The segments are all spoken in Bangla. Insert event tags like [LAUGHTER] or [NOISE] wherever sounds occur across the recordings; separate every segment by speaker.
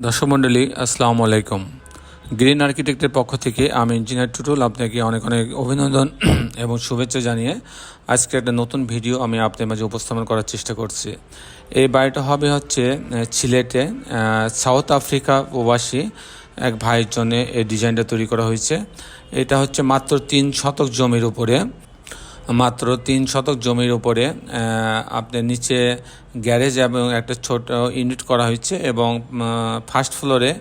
Speaker 1: দর্শক মণ্ডলী আসসালামু আলাইকুম। গ্রিন আর্কিটেক্টের পক্ষ থেকে আমি ইঞ্জিনিয়ার টুটুল আপনাকে অনেক অনেক অভিনন্দন [CLEARS THROAT] এবং শুভেচ্ছা জানিয়ে আজকে একটা নতুন ভিডিও আমি আপনার মাঝে উপস্থাপন করার চেষ্টা করছি। এই বাড়িটা হবে হচ্ছে সিলেটে সাউথ আফ্রিকা প্রবাসী এক ভাইয়ের জন্য এই ডিজাইনটা তৈরি করা হয়েছে। এটা হচ্ছে মাত্র তিন শতক জমির উপরে। মাত্র তিন শতক জমির উপরে আহ, আপনার নিচে গ্যারেজ এবং একটা ছোট ইউনিট করা হয়েছে এবং ফার্স্ট ফ্লোরে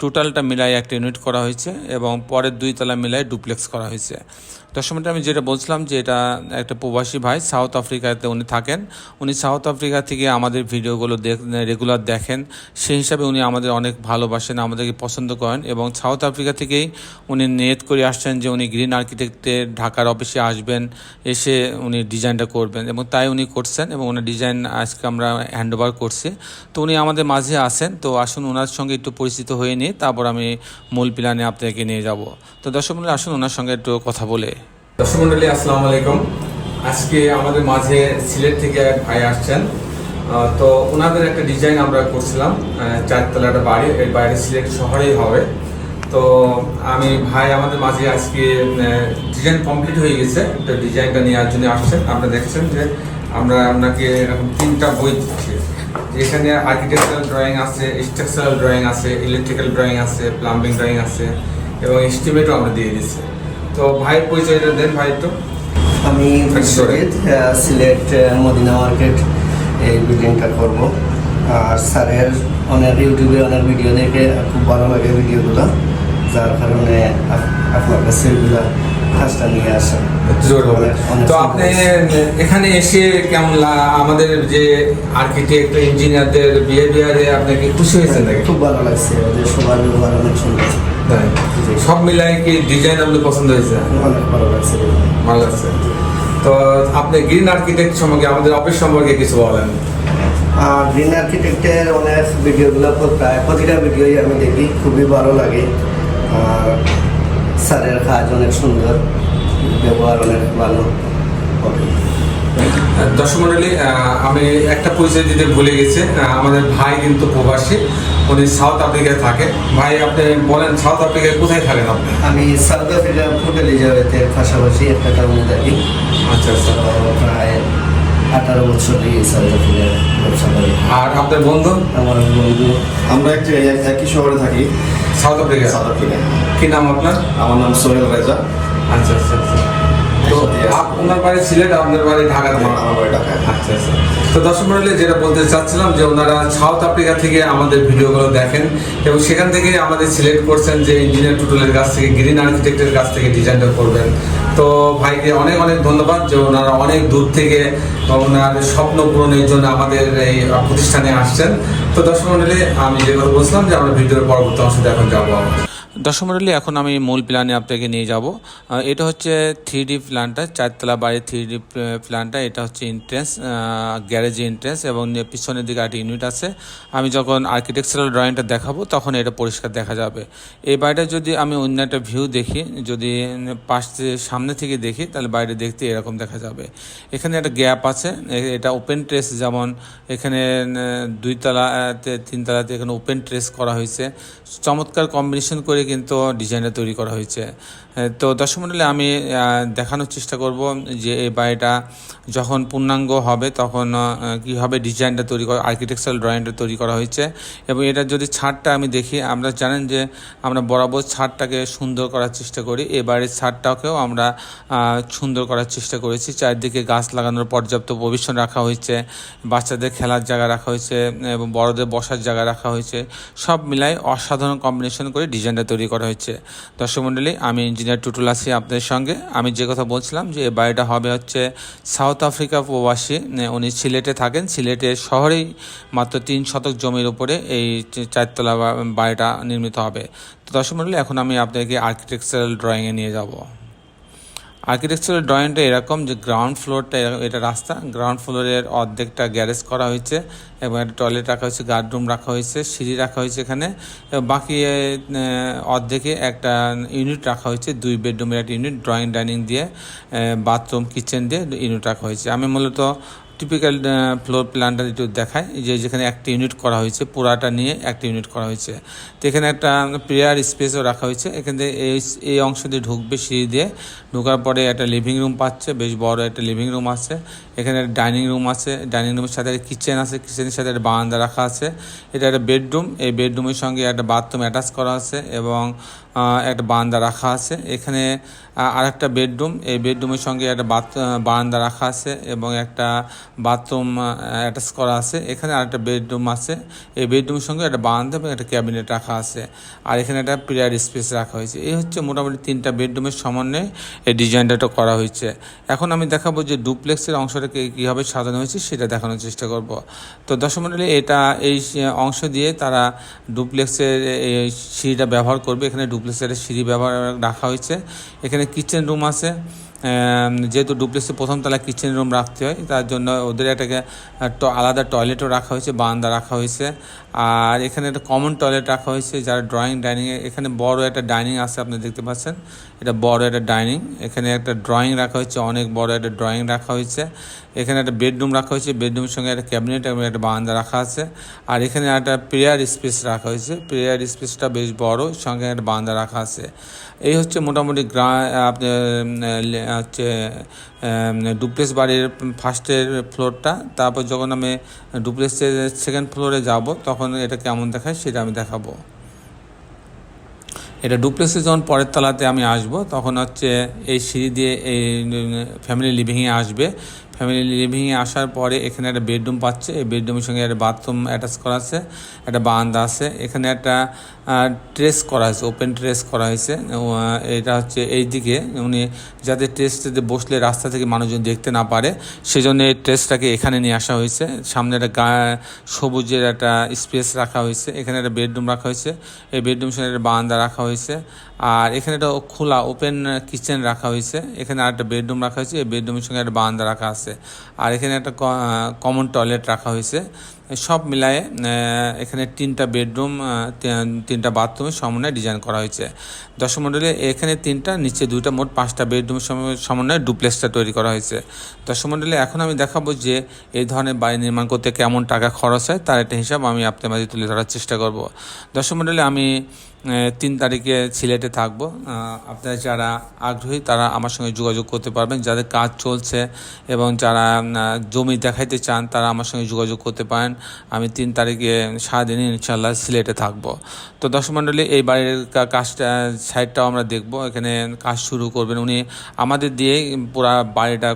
Speaker 1: টোটালটা মিলাই একটা ইউনিট করা হয়েছে এবং পরের দুই তলা মিলাই ডুপ্লেক্স করা হয়েছে। দশমিনটা আমি যেটা বলছিলাম যে এটা একটা প্রবাসী ভাই, সাউথ আফ্রিকাতে উনি থাকেন। উনি সাউথ আফ্রিকা থেকে আমাদের ভিডিওগুলো দেখ, রেগুলার দেখেন। সেই হিসাবে উনি আমাদের অনেক ভালোবাসেন, আমাদেরকে পছন্দ করেন এবং সাউথ আফ্রিকা থেকেই উনি নিয়ত করে আসছেন যে উনি গ্রিন আর্কিটেক্টের ঢাকার অফিসে আসবেন, এসে উনি ডিজাইনটা করবেন এবং তাই উনি করছেন এবং উনি ডিজাইন আজকে আমরা হ্যান্ড ওভার করছি। তো উনি আমাদের মাঝে আসেন তো আসুন ওনার সঙ্গে একটু পরিচিত হয়ে নিই তারপর আমি মূল প্ল্যানে আপনাকে নিয়ে যাব। তো দর্শক মন্ডলী আসুন ওনার সঙ্গে একটু কথা বলে। দর্শক মন্ডলী আসসালামু আলাইকুম। আজকে আমাদের মাঝে সিলেট থেকে এক ভাই আসছেন। তো ওনাদের একটা ডিজাইন আমরা করছিলাম আহ, চারতলা একটা বাড়ি এই বাড়ি সিলেট শহরেই হবে। তো আমি ভাই আমাদের মাঝে আজকে ডিজাইন কমপ্লিট হয়ে গেছে। তো ডিজাইনটা নেওয়ার জন্য আসছেন। আপনারা দেখছেন যে আমরা আপনাকে এরকম তিনটা বই দিচ্ছি। যেখানে আর্কিটেকচারাল ড্রয়িং আছে স্ট্রাকচারাল ড্রয়িং আছে ইলেকট্রিক্যাল ড্রয়িং আছে প্লাম্বিং ড্রয়িং আছে এবং এস্টিমেটও আমরা দিয়ে দিচ্ছি। তো ভাইয়ের পরিচয়টা দেন ভাই তো
Speaker 2: আমি. শহীদ সিলেট মদিনা মার্কেট এই বিল্ডিংটা করব। আর স্যারের অনেক ইউটিউবে অনেক ভিডিও দেখে খুব ভালো লাগে ভিডিওগুলো। যার কারণে আপনার কাছে এগুলো কাজটা নিয়ে
Speaker 1: জোর তো আপনি এখানে এসে কেমন আমাদের যে আর্কিটেক্ট ইঞ্জিনিয়ারদের বিহেভিয়ারে আপনাকে খুশি হয়েছেন নাকি?
Speaker 2: খুব ভালো লাগছে ওদের সবার ব্যবহার অনেক সুন্দর।
Speaker 1: সব মিলাই কি ডিজাইন আপনার পছন্দ হয়েছে?
Speaker 2: অনেক ভালো লাগছে।
Speaker 1: ভালো লাগছে। তো আপনি গ্রিন আর্কিটেক্ট সম্পর্কে আমাদের অফিস সম্পর্কে কিছু বলেন।
Speaker 2: আর গ্রিন আর্কিটেক্টের অনেক ভিডিওগুলো প্রায় প্রতিটা ভিডিওই আমি দেখি খুবই ভালো লাগে। আর স্যারের কাজ অনেক সুন্দর ব্যবহার অনেক ভালো হবে।
Speaker 1: দর্শক মন্ডলী আমি একটা পরিচয় দিতে ভুলে গেছি। আমাদের ভাই কিন্তু প্রবাসী উনি সাউথ আফ্রিকায় থাকে। ভাই আপনি বলেন সাউথ আফ্রিকায় কোথায় থাকেন আপনি?
Speaker 2: আমি সাউথ আফ্রিকা ফুড এলিজাবেথের পাশাপাশি একটা টাউনে থাকি।
Speaker 1: আচ্ছা আচ্ছা।
Speaker 2: প্রায় আঠারো বছর দিয়ে সাউথ আফ্রিকায় ব্যবসা করি।
Speaker 1: আর আপনার বন্ধু?
Speaker 2: আমার বন্ধু।
Speaker 3: আমরা একটি এক- একই শহরে থাকি।
Speaker 1: South Africa.
Speaker 3: South Africa.
Speaker 1: কি নাম আপনার?
Speaker 3: আমার নাম সোহেল রেজা।
Speaker 1: আচ্ছা আচ্ছা আচ্ছা। তো বাড়ি সিলেট আপনার বাড়ি ঢাকাতে
Speaker 3: আমার বাড়ি ঢাকায়
Speaker 1: আচ্ছা আচ্ছা। তো দর্শক মন্ডলী যেটা বলতে চাচ্ছিলাম যে ওনারা সাউথ আফ্রিকা থেকে আমাদের ভিডিওগুলো দেখেন এবং সেখান থেকে আমাদের সিলেক্ট করছেন যে ইঞ্জিনিয়ার টুটুলের কাছ থেকে গ্রিন আর্কিটেক্টের কাছ থেকে ডিজাইনটা করবেন। তো ভাইকে অনেক অনেক ধন্যবাদ যে ওনারা অনেক দূর থেকে ওনার স্বপ্ন পূরণের জন্য আমাদের এই প্রতিষ্ঠানে আসছেন। তো দর্শক মন্ডলী আমি যে কথা বলছিলাম যে আমরা ভিডিওর পরবর্তী অংশে এখন যাব দর্শক এখন আমি মূল প্ল্যানে আপনাকে নিয়ে যাব। এটা হচ্ছে থ্রি ডি প্ল্যানটা চারতলা বাড়ির থ্রি ডি প্ল্যানটা এটা হচ্ছে এন্ট্রেন্স গ্যারেজ এন্ট্রেন্স এবং পিছনের দিকে একটা ইউনিট আছে। আমি যখন আর্কিটেকচারাল ড্রয়িংটা দেখাবো তখন এটা পরিষ্কার দেখা যাবে। এই বাড়িটা যদি আমি অন্য একটা ভিউ দেখি যদি পাশ সামনে থেকে দেখি তাহলে বাইরে দেখতে এরকম দেখা যাবে। এখানে একটা গ্যাপ আছে এটা ওপেন ট্রেস যেমন এখানে আহ, দুই তলাতে তিন তলাতে এখানে ওপেন ট্রেস করা হয়েছে। চমৎকার কম্বিনেশন করে কিন্তু ডিজাইনটা তৈরি করা হয়েছে। তো দর্শক আমি দেখানোর চেষ্টা করব যে এই বাড়িটা যখন পূর্ণাঙ্গ হবে তখন আহ, কি হবে ডিজাইনটা তৈরি করা আর্কিটেকচারাল ড্রয়িংটা তৈরি করা হয়েছে এবং এটা যদি ছাদটা আমি দেখি আমরা জানেন যে আমরা বরাবর ছাদটাকে সুন্দর করার চেষ্টা করি এ বাড়ির ছাদটাকেও আমরা সুন্দর করার চেষ্টা করেছি। চারদিকে গাছ লাগানোর পর্যাপ্ত প্রভিশন রাখা হয়েছে বাচ্চাদের খেলার জায়গা রাখা হয়েছে এবং বড়দের বসার জায়গা রাখা হয়েছে। সব মিলাই অসাধারণ কম্বিনেশন করে ডিজাইনটা তৈরি করা হয়েছে। দর্শক মণ্ডলী আমি ইঞ্জিনিয়ার টুটুল আছি আপনাদের সঙ্গে। আমি যে কথা বলছিলাম যে এই বাড়িটা হবে হচ্ছে সাউথ আফ্রিকা প্রবাসী উনি সিলেটে থাকেন। সিলেটের শহরেই মাত্র তিন শতক জমির উপরে এই চারতলা বাড়িটা নির্মিত হবে। তো দর্শক মন্ডলী, এখন আমি আপনাদেরকে আর্কিটেকচারাল ড্রয়িংয়ে নিয়ে যাব। আর্কিটেকচারাল ড্রয়িংটা এরকম যে গ্রাউন্ড ফ্লোরটা এটা রাস্তা গ্রাউন্ড ফ্লোরের অর্ধেকটা গ্যারেজ করা হয়েছে এবং একটা টয়লেট রাখা হয়েছে গার্ডরুম রাখা হয়েছে, সিঁড়ি রাখা হয়েছে এখানে। বাকি অর্ধেকে একটা ইউনিট রাখা হয়েছে, দুই বেডরুমের একটা ইউনিট ড্রয়িং ডাইনিং দিয়ে বাথরুম কিচেন দিয়ে ইউনিট রাখা হয়েছে। আমি মূলত টিপিক্যাল ফ্লোর প্ল্যানটা একটু দেখায় যে যেখানে একটা ইউনিট করা হয়েছে, পুরাটা নিয়ে একটা ইউনিট করা হয়েছে। তো এখানে একটা প্রেয়ার স্পেসও রাখা হয়েছে। এখানে এই এই অংশ দিয়ে ঢুকবে সিঁড়ি দিয়ে। ঢোকার পরে একটা লিভিং রুম পাচ্ছে, বেশ বড় একটা লিভিং রুম আছে। এখানে একটা ডাইনিং রুম আছে। ডাইনিং রুমের সাথে একটা কিচেন আছে। কিচেনের সাথে একটা বারান্দা রাখা আছে। এটা একটা বেডরুম এই বেডরুমের সঙ্গে একটা বাথরুম অ্যাটাচ করা আছে এবং একটা বারান্দা রাখা আছে। এখানে আর একটা বেডরুম। এই বেডরুমের সঙ্গে একটা বাথ বারান্দা রাখা আছে এবং একটা বাথরুম অ্যাটাচ করা আছে। এখানে আর একটা বেডরুম আছে। এই বেডরুমের সঙ্গে একটা বারান্দা এবং একটা ক্যাবিনেট রাখা আছে। আর এখানে একটা প্রেয়ার স্পেস রাখা হয়েছে। এই হচ্ছে মোটামুটি তিনটা বেডরুমের সমন্বয়ে এই ডিজাইনটা করা হয়েছে। এখন আমি দেখাবো যে ডুপ্লেক্সের অংশটাকে কীভাবে সাজানো হয়েছে, সেটা দেখানোর চেষ্টা করব। তো দর্শক এটা এই, অংশ দিয়ে তারা ডুপ্লেক্সের এই সিঁড়িটা ব্যবহার করবে। এখানে ডুপ্লেক্সের সিঁড়ি ব্যবহার রাখা হয়েছে। এখানে কিচেন রুম আছে। যেহেতু ডুপ্লেক্সে প্রথম তলায় কিচেন রুম রাখতে হয়, তার জন্য ওদের একটাকে আলাদা টয়লেটও রাখা হয়েছে, বারান্দা রাখা হয়েছে। আর এখানে একটা কমন টয়লেট রাখা হয়েছে, যারা ড্রয়িং ডাইনিংয়ে এখানে বড় একটা ডাইনিং আছে, আপনি দেখতে পাচ্ছেন। এটা বড় একটা ডাইনিং এখানে একটা ড্রয়িং রাখা হয়েছে, অনেক বড় একটা ড্রয়িং রাখা হয়েছে। এখানে একটা বেডরুম রাখা হয়েছে বেডরুমের সঙ্গে একটা ক্যাবিনেট এবং একটা বারান্দা রাখা আছে। আর এখানে একটা প্রেয়ার স্পেস রাখা হয়েছে প্রেয়ার স্পেসটা বেশ বড়, সঙ্গে একটা বারান্দা রাখা আছে। এই হচ্ছে মোটামুটি গ্রা আপনার হচ্ছে ডুপ্লেক্স বাড়ির ফার্স্টের ফ্লোরটা তারপর যখন আমি ডুপ্লেক্সের সেকেন্ড ফ্লোরে যাব, তখন এটা কেমন দেখায় সেটা আমি দেখাবো। এটা ডুপ্লেক্সে যখন পরের তলাতে আমি আসব, তখন হচ্ছে এই সিঁড়ি দিয়ে এই ফ্যামিলি লিভিংয়ে আসবে। ফ্যামিলি লিভিংয়ে আসার পরে এখানে একটা বেডরুম পাচ্ছে। এই বেডরুমের সঙ্গে একটা বাথরুম অ্যাটাচ করা আছে, একটা বারান্দা আছে। এখানে একটা ট্রেস করা হয়েছে ওপেন ট্রেস করা হয়েছে। এটা হচ্ছে এই দিকে। উনি যাতে ট্রেসটাতে বসলে রাস্তা থেকে মানুষজন দেখতে না পারে, সেজন্য এই ট্রেসটাকে এখানে নিয়ে আসা হয়েছে। সামনে একটা গা, সবুজের একটা স্পেস রাখা হয়েছে। এখানে একটা বেডরুম রাখা হয়েছে। এই বেডরুম সঙ্গে একটা বারান্দা রাখা হয়েছে। আর এখানে একটা খোলা ওপেন কিচেন রাখা হয়েছে। এখানে আরেকটা বেডরুম রাখা হয়েছে। এই বেডরুমের সঙ্গে একটা বারান্দা রাখা আছে। আর এখানে একটা কমন টয়লেট রাখা হয়েছে। সব মিলায়ে এখানে তিনটা বেডরুম তিনটা বাথরুমের সমন্বয়ে ডিজাইন করা হয়েছে। দর্শক মণ্ডলী এখানে তিনটা, নিচে দুইটা, মোট পাঁচটা বেডরুমের সম- সমন্বয়ে ডুপ্লেক্সটা তৈরি করা হয়েছে। দর্শক মণ্ডলী এখন আমি দেখাবো যে এই ধরনের বাড়ি নির্মাণ করতে কেমন টাকা খরচ হয়, তার একটা হিসাব আমি আপনার মাঝে তুলে ধরার চেষ্টা করব। দর্শক মণ্ডলী আমি তিন তারিখে সিলেটে থাকব। আপনারা যারা আগ্রহী, তারা আমার সঙ্গে যোগাযোগ করতে পারবেন। যাদের কাজ চলছে এবং যারা জমি দেখাইতে চান, তারা আমার সঙ্গে যোগাযোগ করতে পারেন। আমি তিন তারিখে সারাদিনই ইনশাল্লাহ সিলেটে থাকব। তো দর্শক মণ্ডলী, এই বাড়ির কাজটা সাইডটাও আমরা দেখব। এখানে কাজ শুরু করবেন উনি। আমাদের দিয়ে পুরা বাড়িটা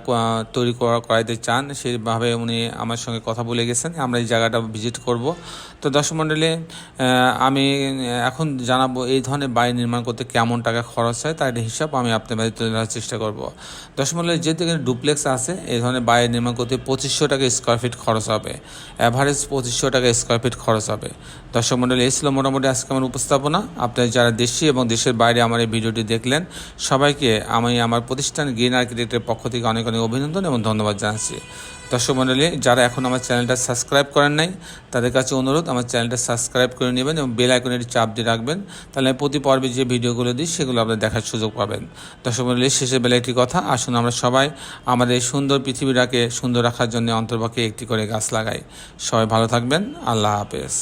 Speaker 1: তৈরি করা, করাইতে চান। সেইভাবে উনি আমার সঙ্গে কথা বলে গেছেন। আমরা এই জায়গাটা ভিজিট করব। তো দর্শক মণ্ডলী আমি এখন জানাব এই ধরনের বাড়ি নির্মাণ করতে কেমন টাকা খরচ হয়, তার হিসাব আমি আপনার বাড়ি তুলে ধরার চেষ্টা করব। দর্শক মণ্ডলী যেহেতু এখানে ডুপ্লেক্স আছে, এই ধরনের বাড়ি নির্মাণ করতে পঁচিশশো টাকা স্কোয়ার ফিট খরচ হবে। অ্যাভারেজ পঁচিশশো টাকা স্কোয়ার ফিট খরচ হবে। দর্শক মণ্ডলী এই ছিল মোটামুটি আজকে আমার উপস্থাপনা। আপনারা যারা দেশি এবং দেশের বাইরে আমার এই ভিডিওটি দেখলেন, সবাইকে আমি আমার প্রতিষ্ঠান গ্রিন আর্কিটেক্টের পক্ষ থেকে অনেক অনেক অভিনন্দন এবং ধন্যবাদ জানাচ্ছি। দর্শক মণ্ডলী যারা এখন আমার চ্যানেলটা সাবস্ক্রাইব করেন নাই, তাদের কাছে অনুরোধ, আমার চ্যানেলটা সাবস্ক্রাইব করে নেবেন এবং বেল আইকনের চাপ দিয়ে রাখবেন। তাহলে প্রতি পর্বে যে ভিডিওগুলো দিই, সেগুলো আপনার দেখার সুযোগ পাবেন। দর্শক মণ্ডলী শেষে বেলা একটি কথা, আসুন আমরা সবাই আমাদের সুন্দর পৃথিবীটাকে সুন্দর রাখার জন্য অন্তর্বাকে একটি করে গাছ লাগাই। সবাই ভালো থাকবেন, আল্লাহ হাফেজ।